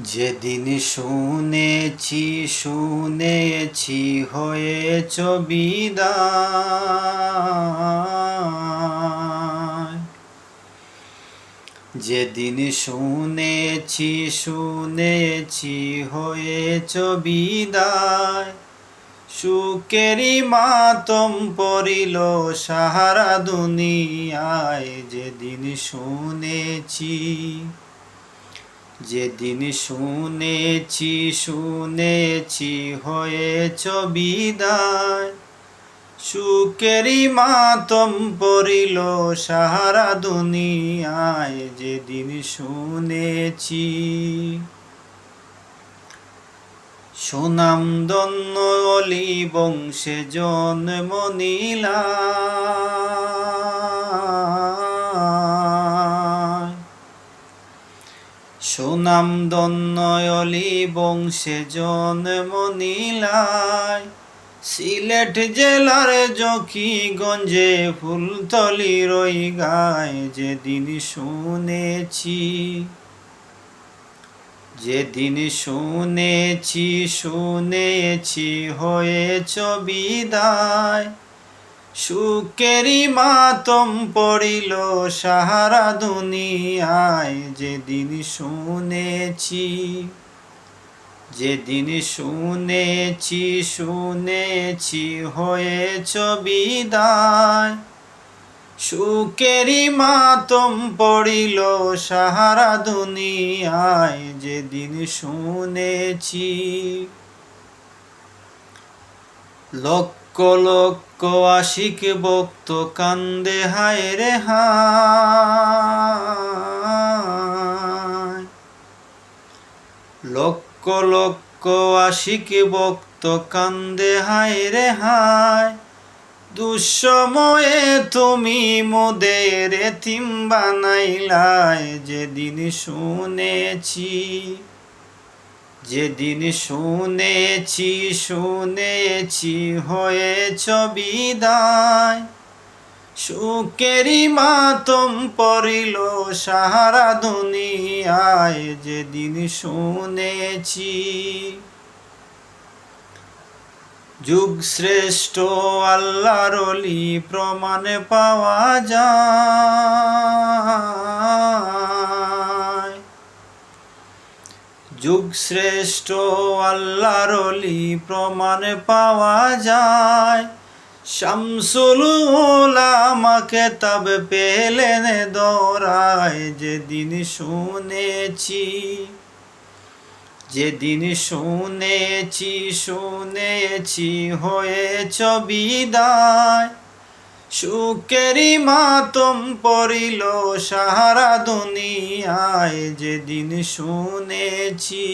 যেদিন শুনেছি শুনেছি হয়েছ বিদায়। যেদিন শুনেছি শুনেছি হয়েছ বিদায়। সুকেরি মাতম পড়িল সাহারা দুনিয়ায়। যেদিন শুনেছি যেদিন শুনেছি শুনেছি হয়েছ বিদায়। সুকেরি মাতম পড়িল সাহারা দুনিয়ায়, যেদিন শুনেছি। সুনাম দন্য অলি বংশে জন্ম নীলা সুনাম দন্নয়লি বংশে জন্ম নীলায় সিলেট জেলার জকিগঞ্জে ফুলতলি রই গায় যেদিন শুনেছি যেদিন শুনেছি শুনেছি হয়েছ বিদায়। সুকেরি মাতম পড়িল সাহারা দুনিয়ায়, যেদিন শুনেছি যেদিন শুনেছি শুনেছি হয়েছ বিদায়। সুকেরি মাতম পড়িল সাহারা দুনিয়ায়, যেদিন শুনেছি। লক্ষ লক্ষ আশিক বক্ত কান্দে, হায় রে হায়। লক্ষ লক্ষ আশিক বক্ত কান্দে, হায় রে হায়। দুঃসময়ে তুমি মোদের এতিম বানাইলাই, যেদিন শুনেছি যেদিন শুনেছি শুনেছি হয়েছ বিদায়। সুকেরি মাতম পড়িল সাহারা দুনিয়ায়, যেদিন শুনেছি। যুগ শ্রেষ্ঠ আল্লাহর প্রমাণ পাওয়া যায়। যুগ শ্রেষ্ঠ আল্লাহর প্রমাণ পাওয়া যায়। শামসুল আমাকে তব পেলেন দৌড়ায় যেদিন শুনেছি যেদিন শুনেছি শুনেছি হয়েছ বিদায়। সুকেরি মাতম পড়িল সাহারা দুনিয়ায় যেদিন শুনেছি